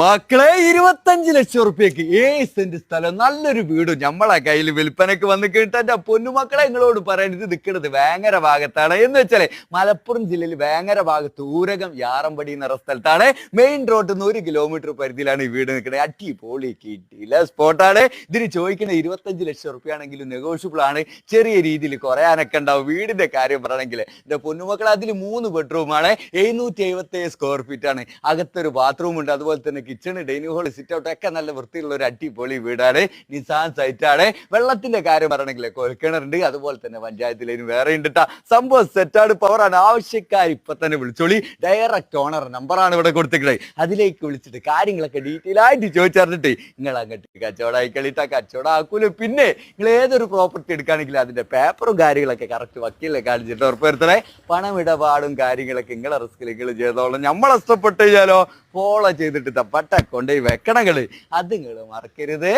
മക്കളെ ഇരുപത്തഞ്ച് ലക്ഷം റുപ്യക്ക് ഏഴ് സെന്റ് സ്ഥലം നല്ലൊരു വീട്. നമ്മളെ കയ്യിൽ വിൽപ്പനക്ക് വന്ന് കേട്ട് എന്റെ പൊന്നുമക്കളെ നിങ്ങളോട് പറയുന്നത് നിൽക്കുന്നത് വേങ്ങര ഭാഗത്താണ്. എന്ന് വെച്ചാലേ മലപ്പുറം ജില്ലയിൽ വേങ്ങര ഭാഗത്ത് ഊരകം യാറമ്പടി എന്ന സ്ഥലത്താണ്. മെയിൻ റോഡിൽ നിന്ന് ഒരു കിലോമീറ്റർ പരിധിയിലാണ് ഈ വീട് നിൽക്കുന്നത് അടിപൊളി കിട്ടിയില്ല സ്പോട്ടാണ് ഇതിന് ചോദിക്കുന്ന ഇരുപത്തഞ്ച് ലക്ഷം റുപ്യാണെങ്കിലും നെഗോഷ്യബിൾ ആണ്. ചെറിയ രീതിയിൽ കുറയാനൊക്കെ ഉണ്ടാവും. വീടിന്റെ കാര്യം പറയണമെങ്കിൽ എന്റെ പൊന്നുമക്കൾ അതിൽ മൂന്ന് ബെഡ്റൂമാണ് എഴുന്നൂറ്റി എഴുപത്തി സ്ക്വയർ ഫീറ്റ് ആണ്. അകത്തൊരു ബാത്റൂം ഉണ്ട്. അതുപോലെ തന്നെ kitchen dining hall sit out ഒക്കെ നല്ല വൃത്തിയുള്ള ഒരു അടിപൊളി വീടാണ്. നിസാൻ സൈറ്റ് ആണ്. വെള്ളത്തിന്റെ കാര്യം പറയണമെങ്കിൽ കൊൽക്കിണറുണ്ട്. അതുപോലെ തന്നെ പഞ്ചായത്തിലേനും വേറെ ഉണ്ട് ട്ടാ. സംഭവം സെറ്റാണ് പവറാണ് ആവശ്യക്കാർ ഇപ്പൊ തന്നെ വിളിച്ചോളി. ഡയറക്റ്റ് ഓണർ നമ്പറാണ് ഇവിടെ കൊടുത്തിട്ടുള്ളത് അതിലേക്ക് വിളിച്ചിട്ട് കാര്യങ്ങളൊക്കെ ഡീറ്റെയിൽ ആയിട്ട് ചോദിച്ചറിഞ്ഞിട്ട് നിങ്ങൾ അങ്ങോട്ട് കച്ചവടമായി കളിട്ടാ കച്ചവടം ആക്കൂല? പിന്നെ നിങ്ങൾ ഏതൊരു പ്രോപ്പർട്ടി എടുക്കുകയാണെങ്കിലും അതിന്റെ പേപ്പറും കാര്യങ്ങളൊക്കെ കറക്റ്റ് വക്കീലിനെ കാണിച്ചിട്ട് ഉറപ്പുവരുത്തണേ. പണമിടപാടും കാര്യങ്ങളൊക്കെ നിങ്ങളെ റിസ്കിൽ നിങ്ങൾ ചെയ്തോളാം നമ്മളെ ഇഷ്ടപ്പെട്ട് കഴിഞ്ഞാലോ ഫോളോ ചെയ്തിട്ട് തപ്പട്ട കൊണ്ടുപോയി വെക്കണങ്ങള് അത് നിങ്ങൾ മറക്കരുത്